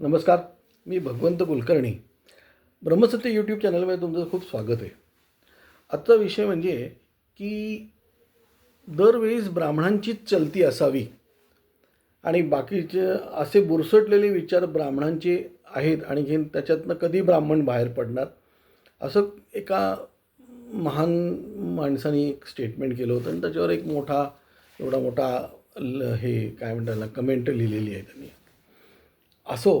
नमस्कार मी भगवंत कुलकर्णी. ब्रह्मसत्य यूट्यूब चॅनलमध्ये तुमचं खूप स्वागत आहे. आजचा विषय म्हणजे की दरवेळीस ब्राह्मणांचीच चलती असावी आणि बाकीचे असे बुरसटलेले विचार ब्राह्मणांचे आहेत आणखीन त्याच्यातनं कधी ब्राह्मण बाहेर पडणार असं एका महान माणसाने एक स्टेटमेंट केलं होतं आणि त्याच्यावर एक मोठा एवढा मोठा ल- हे काय म्हणतात कमेंट लिहिलेली आहे त्यांनी. असो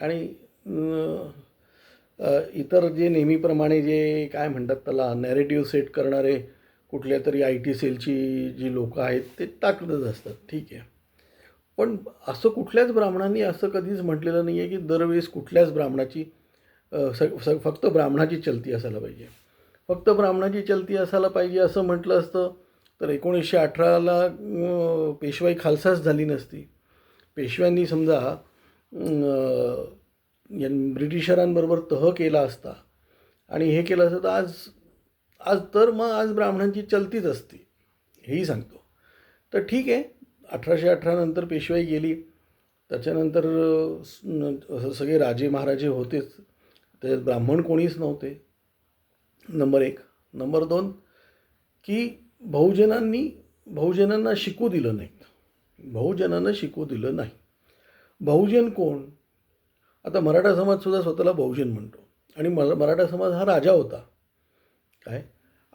आणि इतर जे नेहमीप्रमाणे जे काय म्हणतात त्याला नॅरेटिव्ह सेट करणारे कुठल्या तरी आय टी सेलची जी लोकं आहेत ते टाकतच असतात. ठीक आहे. पण असं कुठल्याच ब्राह्मणांनी असं कधीच म्हटलेलं नाही आहे की दरवेळेस कुठल्याच ब्राह्मणाची स स फक्त ब्राह्मणाची चलती असायला पाहिजे. फक्त ब्राह्मणाची चलती असायला पाहिजे असं म्हटलं असतं तर एकोणीसशे अठराला पेशवाई खालसाच झाली नसती. पेशव्यांनी समजा ब्रिटिशरांबरोबर तह केला असता. आणि हे केलं असतं तर आज आज तर मग आज ब्राह्मणांची चलतीच असती हेही सांगतो. तर ठीक आहे अठराशे अठरानंतर पेशवाई गेली. त्याच्यानंतर सगळे राजे महाराजे होतेच. त्याच्यात ब्राह्मण कोणीच नव्हते. नंबर एक. नंबर दोन की बहुजनांनी बहुजनांना शिकू दिलं नाही बहुजनांना शिकू दिलं नाही बहुजन कोण? आता मराठा समाजसुद्धा स्वतःला बहुजन म्हणतो. आणि म मराठा समाज हा राजा होता. काय?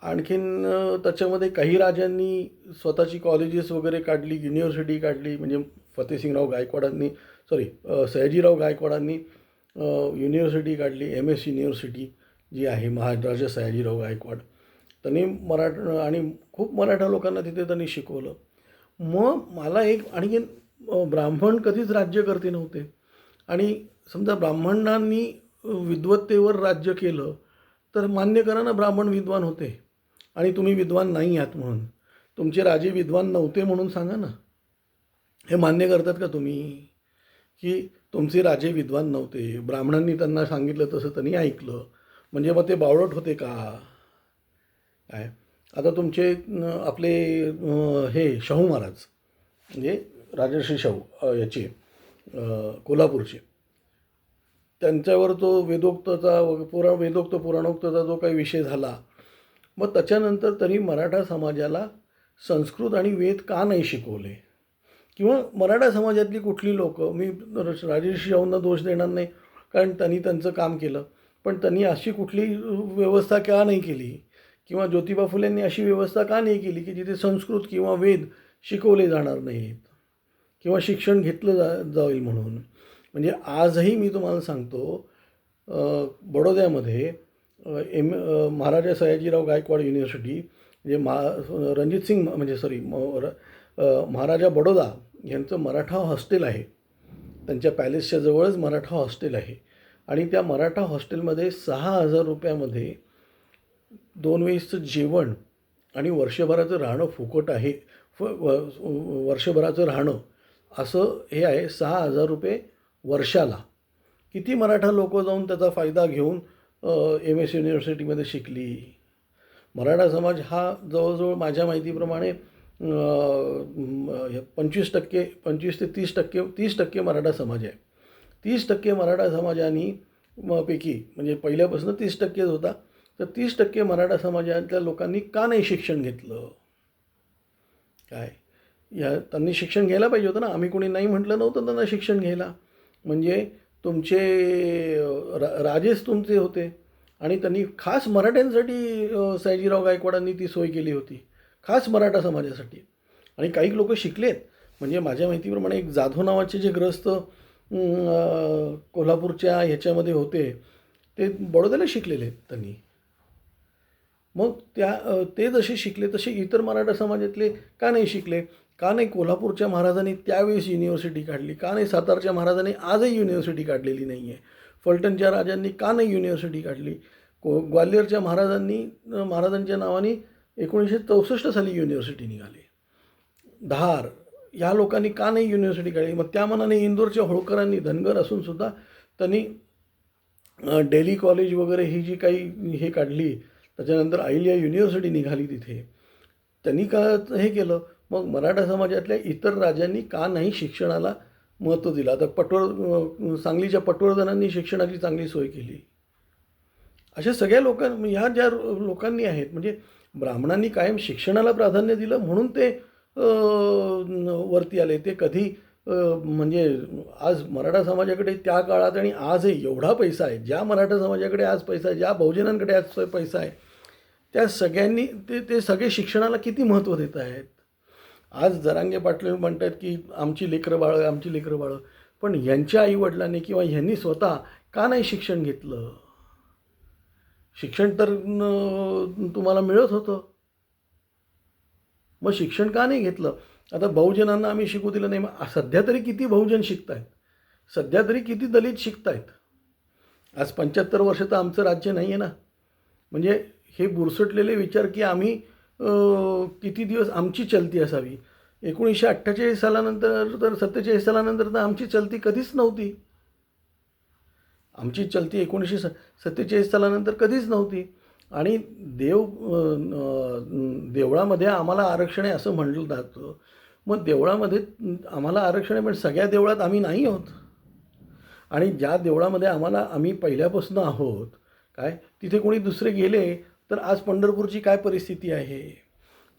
आणखीन त्याच्यामध्ये काही राजांनी स्वतःची कॉलेजेस वगैरे काढली युनिव्हर्सिटी काढली म्हणजे फतेसिंगराव गायकवाडांनी सॉरी सयाजीराव गायकवाडांनी युनिव्हर्सिटी काढली एम एस युनिव्हर्सिटी जी आहे महाराजा सयाजीराव गायकवाड. त्यांनी मराठा आणि खूप मराठा लोकांना तिथे त्यांनी शिकवलं. मग मला एक आणखीन ब्राह्मण कधीच राज्य करते नव्हते. आणि समजा ब्राह्मणांनी विद्वत्तेवर राज्य केलं तर मान्य करा ना ब्राह्मण विद्वान होते. आणि तुम्ही विद्वान नाही आहात म्हणून. तुमचे राजे विद्वान नव्हते म्हणून सांगा ना. हे मान्य करतात का तुम्ही? की तुमचे राजे विद्वान नव्हते. ब्राह्मणांनी त्यांना सांगितलं तसं त्यांनी ऐकलं. म्हणजे मग ते बावळट होते का? काय? आता तुमचे आपले हे शाहू महाराज. म्हणजे राजर्षी शाहू याची याचे कोल्हापूरचे. त्यांच्यावर तो वेदोक्तचा व पुरा वेदोक्त पुराणोक्तचा जो काही विषय झाला मग त्याच्यानंतर त्यांनी मराठा समाजाला संस्कृत आणि वेद का नाही शिकवले? किंवा मराठा समाजातली कुठली लोकं मी राजर्षी शाहूंना दोष देणार नाही कारण त्यांनी त्यांचं काम केलं पण त्यांनी अशी कुठली व्यवस्था का नाही केली? किंवा ज्योतिबा फुलेंनी अशी व्यवस्था का नाही केली की जिथे संस्कृत किंवा वेद शिकवले जाणार नाहीत? किंवा शिक्षण घेतलं जा जाईल म्हणून. म्हणजे आजही मी तुम्हाला सांगतो बडोद्यामध्ये एम महाराजा सयाजीराव गायकवाड युनिव्हर्सिटी म्हणजे मा रणजित सिंग म्हणजे सॉरी महाराजा बडोदा यांचं मराठा हॉस्टेल आहे. त्यांच्या पॅलेसच्या जवळच मराठा हॉस्टेल आहे. आणि त्या मराठा हॉस्टेलमध्ये सहा हजार रुपयामध्ये दोन वेळेसचं जेवण आणि वर्षभराचं राहणं फुकट आहे. फ व- वर्षभराचं राहणं असं हे आहे सहा हजार रुपये वर्षाला. किती मराठा लोक जाऊन त्याचा फायदा घेऊन एम एस युनिव्हर्सिटीमध्ये शिकली? मराठा समाज हा जवळजवळ माझ्या माहितीप्रमाणे पंचवीस टक्के पंचवीस ते तीस टक्के तीस टक्के मराठा समाज आहे. तीस टक्के मराठा समाजानी पैकी म्हणजे पहिल्यापासून तीस टक्केच होता. तर तीस टक्के मराठा समाजातल्या लोकांनी का नाही शिक्षण घेतलं? काय? या त्यांनी शिक्षण घ्यायला पाहिजे होतं ना. आम्ही कोणी नाही म्हटलं नव्हतं त्यांना शिक्षण घ्यायला. म्हणजे तुमचे रा राजेच तुमचे होते. आणि त्यांनी खास मराठ्यांसाठी सयाजीराव गायकवाडांनी ती सोय केली होती. खास मराठा समाजासाठी. आणि काही लोक शिकलेत. म्हणजे माझ्या माहितीप्रमाणे एक जाधव नावाचे जे ग्रस्त कोल्हापूरच्या ह्याच्यामध्ये होते ते बडोद्याला शिकलेले आहेत त्यांनी. मग त्या ते जसे शिकले तसे इतर मराठा समाजातले का नाही शिकले? का नाही कोल्हापूरच्या महाराजांनी त्यावेळेस युनिव्हर्सिटी काढली? का नाही सातारच्या महाराजांनी आजही युनिव्हर्सिटी काढलेली नाही आहे फलटणच्या राजांनी का नाही युनिव्हर्सिटी काढली? को ग्वाल्हेरच्या महाराजांनी महाराजांच्या नावाने एकोणीसशे चौसष्ट साली युनिव्हर्सिटी निघाली. धार या लोकांनी का नाही युनिव्हर्सिटी काढली? मग त्या मनाने इंदोरच्या होळकरांनी धनगर असूनसुद्धा त्यांनी डेली कॉलेज वगैरे ही जी काही हे काढली त्याच्यानंतर अहिल्या युनिव्हर्सिटी निघाली तिथे. त्यांनी का हे केलं? मग मराठा समाजातल्या इतर राजांनी का नाही शिक्षणाला महत्त्व दिलं? आता पटवर् सांगलीच्या पटवर्धनांनी शिक्षणाची चांगली सोय केली. अशा सगळ्या लोकां ह्या ज्या लोकांनी आहेत म्हणजे ब्राह्मणांनी कायम शिक्षणाला प्राधान्य दिलं म्हणून ते वरती आले. ते कधी म्हणजे आज मराठा समाजाकडे त्या काळात आणि आजही एवढा पैसा आहे ज्या मराठा समाजाकडे आज पैसा आहे ज्या बहुजनांकडे आज पैसा आहे त्या सगळ्यांनी ते ते सगळे शिक्षणाला किती महत्त्व देत आहेत? आज जरांगे पाटील म्हणतात की आमची लेकरं बाळं आमची लेकरं बाळं. पण यांच्या आईवडिलांनी किंवा ह्यांनी स्वतः का नाही शिक्षण घेतलं? शिक्षण तर तुम्हाला मिळत होतं. मग शिक्षण का नाही घेतलं? आता बहुजनांना आम्ही शिकू दिलं नाही मग सध्या तरी किती बहुजन शिकत आहेत सध्या तरी किती दलित शिकत आहेत आज पंच्याहत्तर वर्ष तर आमचं राज्य नाही आहे ना. म्हणजे हे बुरसटलेले विचार की आम्ही किती दिवस आमची चलती असावी? एकोणीसशे अठ्ठेचाळीस सालानंतर तर सत्तेचाळीस सालानंतर तर आमची चलती कधीच नव्हती. आमची चलती एकोणीसशे स सत्तेचाळीस सालानंतर कधीच नव्हती. आणि देव देवळामध्ये आम्हाला आरक्षण आहे असं म्हणलं जातं मग देवळामध्ये आम्हाला आरक्षण आहे पण म्हणजे सगळ्या देवळात आम्ही नाही आहोत. आणि ज्या देवळामध्ये आम्हाला आम्ही पहिल्यापासून आहोत काय? तिथे कोणी दुसरे गेले तर आज पंढरपूरची काय परिस्थिती आहे?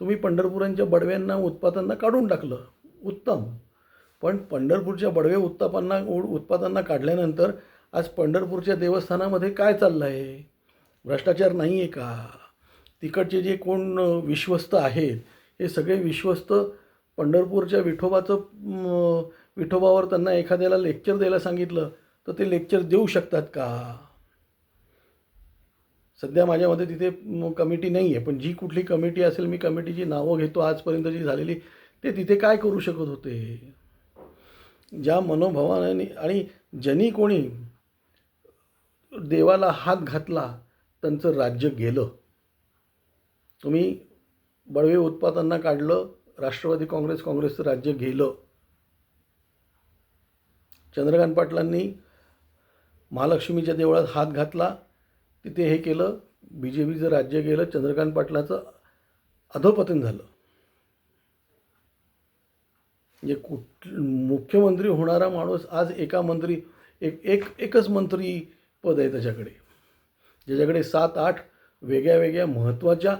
तुम्ही पंढरपुरांच्या बडव्यांना उत्पादनांना काढून टाकलं. उत्तम. पण पंढरपूरच्या बडवे उत्तापांना उत्पादनांना काढल्यानंतर आज पंढरपूरच्या देवस्थानामध्ये काय चाललं आहे भ्रष्टाचार नाही आहे का? तिकडचे जे कोण विश्वस्त आहेत हे सगळे विश्वस्त पंढरपूरच्या विठोबाचं विठोबावर त्यांना एखाद्याला लेक्चर द्यायला सांगितलं तर ते लेक्चर देऊ शकतात का? सध्या माझ्यामध्ये तिथे कमिटी नाही आहे पण जी कुठली कमिटी असेल मी कमिटीची नावं घेतो आजपर्यंत जी झालेली ते तिथे काय करू शकत होते? ज्या मनोभावाने आणि ज्यांनी कोणी देवाला हात घातला त्यांचं राज्य गेलं. तुम्ही बळवे उत्पादनांना काढलं राष्ट्रवादी काँग्रेस काँग्रेसचं राज्य गेलं. चंद्रकांत पाटलांनी महालक्ष्मीच्या देवळात हात घातला तिथे हे केलं बी जे पीचं राज्य गेलं चंद्रकांत पाटलाचं अधोपतन झालं. म्हणजे कुठ मुख्यमंत्री होणारा माणूस आज एका मंत्री एक एक एकच मंत्री पद आहे त्याच्याकडे. ज्याच्याकडे सात आठ वेगळ्या वेगळ्या महत्त्वाच्या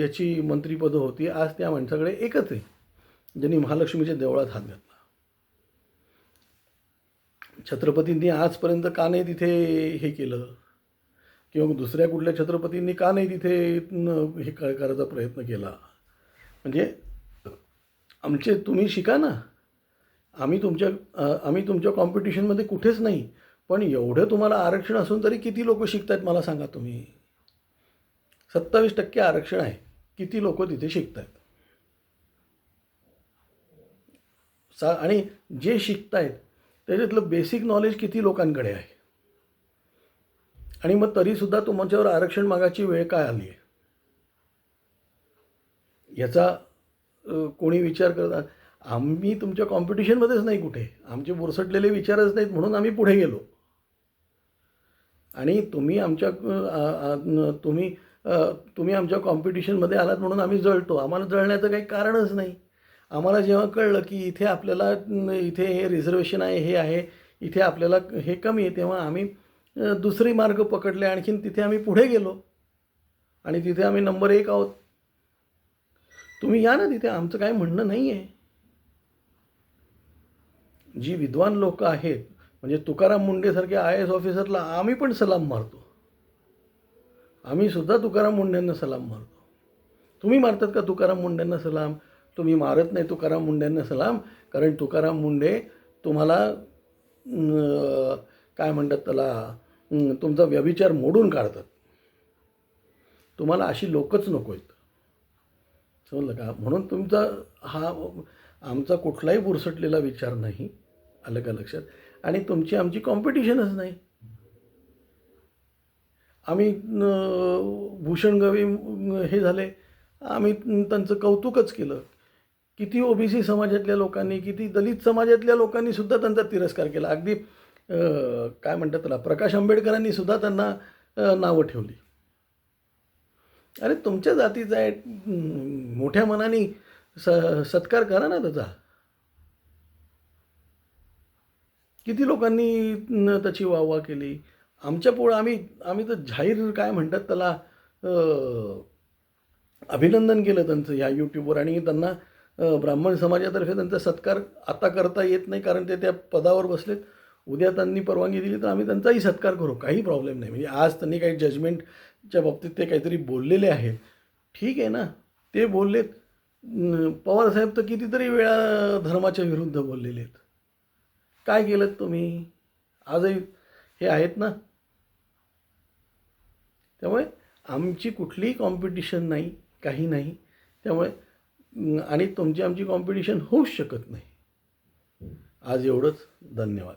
याची मंत्रीपदं होती आज त्या माणसाकडे एकच आहे. ज्यांनी महालक्ष्मीच्या देवळात हात घातला. छत्रपतींनी आजपर्यंत का नाही तिथे हे केलं? किंवा दुसऱ्या कुठल्या छत्रपतींनी का नाही तिथे हे करायचा प्रयत्न केला? म्हणजे आमचे तुम्ही शिका ना. आम्ही तुमच्या आम्ही तुमच्या कॉम्पिटिशनमध्ये कुठेच नाही. पण एवढं तुम्हाला आरक्षण असून तरी किती लोक शिकतायत मला सांगा तुम्ही. सत्तावीस टक्के आरक्षण आहे. किती लोक तिथे शिकत आहेत सा आणि जे शिकत आहेत त्याच्यातलं बेसिक नॉलेज किती लोकांकडे आहे? आणि मग तरीसुद्धा तुमच्यावर आरक्षण मागायची वेळ काय आली? आहे याचा कोणी विचार करता आम्ही तुमच्या कॉम्पिटिशनमध्येच नाही कुठे. आमचे बुरसटलेले विचारच नाहीत म्हणून आम्ही पुढे गेलो. आणि तुम्ही आमच्या तुम्ही तुम्ही आमच्या कॉम्पिटिशनमध्ये आलात म्हणून आम्ही जळतो. आम्हाला जळण्याचं काही कारणच नाही. आम्हाला जेव्हा कळलं की इथे आपल्याला इथे हे रिझर्वेशन आहे हे आहे इथे आपल्याला हे कमी आहे तेव्हा आम्ही दुसरे मार्ग पकडले आणखीन तिथे आम्ही पुढे गेलो. आणि तिथे आम्ही नंबर एक आहोत. तुम्ही या ना तिथे आमचं काय म्हणणं नाही आहे जी विद्वान लोक आहेत म्हणजे तुकाराम मुंडेसारखे आय एस ऑफिसरला आम्ही पण सलाम मारतो. आम्ही सुद्धा तुकाराम मुंडेंना सलाम मारतो. तुम्ही मारतात का तुकाराम मुंडेंना सलाम? तुम्ही मारत नाही तुकाराम मुंडेंना सलाम कारण तुकाराम मुंडे तुम्हाला काय म्हणतात त्याला? तुमचा व्यभिचार मोडून काढतात. तुम्हाला अशी लोकच नको आहेत. समजलं का? म्हणून तुमचा हा आमचा कुठलाही बुरसटलेला विचार नाही. आलं का लक्षात? आणि तुमची आमची कॉम्पिटिशनच नाही. आम्ही भूषण गवी हे झाले. आम्ही त्यांचं कौतुकच केलं. किती ओबीसी समाजातल्या लोकांनी किती दलित समाजातल्या लोकांनी सुद्धा त्यांचा तिरस्कार केला. अगदी काय म्हणतात त्याला? प्रकाश आंबेडकरांनी सुद्धा त्यांना नावं ठेवली. अरे तुमच्या जातीचा आहे मोठ्या मनाने स सत्कार करा ना त्याचा. किती लोकांनी त्याची वाहवा केली? आमच्या पुढं आम्ही आम्ही तर जाहीर काय म्हणतात त्याला अभिनंदन केलं त्यांचं ह्या यूट्यूबवर आणि त्यांना ब्राह्मण समाजातर्फे त्यांचा सत्कार आता करता येत नाही कारण ते त्या पदावर बसलेत. उद्या त्यांनी परवानगी दिली तर आम्ही त्यांचाही सत्कार करू. काही प्रॉब्लेम नाही. म्हणजे आज त्यांनी काही जजमेंटच्या बाबतीत ते काहीतरी बोललेले आहेत. ठीक आहे ना? ते बोललेत. पवारसाहेब तर कितीतरी वेळा धर्माच्या विरुद्ध बोललेले आहेत. काय केलं तुम्ही? आजही हे आहेत ना? त्यामुळे आमची कुठलीही कॉम्पिटिशन नाही काही नाही. त्यामुळे आणि तुमची आमची कॉम्पिटिशन होऊच शकत नाही. आज एवढंच. धन्यवाद.